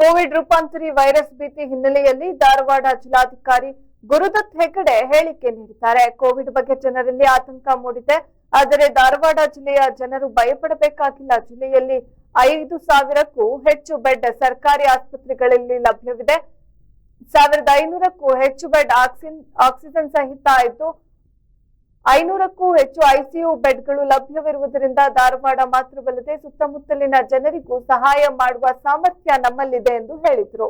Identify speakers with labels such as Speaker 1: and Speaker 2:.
Speaker 1: Covid ರೂಪಾಂತರಿ virus ಭೀತಿ ಹಿನ್ನೆಲೆಯಲ್ಲಿ ಧಾರವಾಡ ಜಿಲ್ಲಾಧಿಕಾರಿ ಗುರುದತ್ ಹೆಗಡೆ ಹೇಳಿಕೆ ನೀಡಿದ್ದಾರೆ. ಕೋವಿಡ್ ಬಗ್ಗೆ ಜನರಲ್ಲಿ ಆತಂಕ ಮೂಡಿದೆ. ಆದರೆ ಧಾರವಾಡ ಜಿಲ್ಲೆಯ ಜನರು ಭಯಪಡಬೇಕಾಗಿಲ್ಲ. ಜಿಲ್ಲೆಯಲ್ಲಿ ಐದು ಸಾವಿರಕ್ಕೂ ಹೆಚ್ಚು ಬೆಡ್ ಸರ್ಕಾರಿ ಆಸ್ಪತ್ರೆಗಳಲ್ಲಿ ಲಭ್ಯವಿದೆ. ಸಾವಿರದ ಐನೂರಕ್ಕೂ ಹೆಚ್ಚು ಬೆಡ್ ಆಕ್ಸಿನ್, ಆಕ್ಸಿಜನ್ ಸಹಿತ ಇದ್ದು ಐನೂರಕ್ಕೂ ಹೆಚ್ಚು ಐಸಿಯು ಬೆಡ್ಗಳು ಲಭ್ಯವಿರುವುದರಿಂದ ಧಾರವಾಡ ಮಾತ್ರವಲ್ಲದೆ ಸುತ್ತಮುತ್ತಲಿನ ಜನರಿಗೂ ಸಹಾಯ ಮಾಡುವ ಸಾಮರ್ಥ್ಯ ನಮ್ಮಲ್ಲಿದೆ ಎಂದು ಹೇಳಿದರು.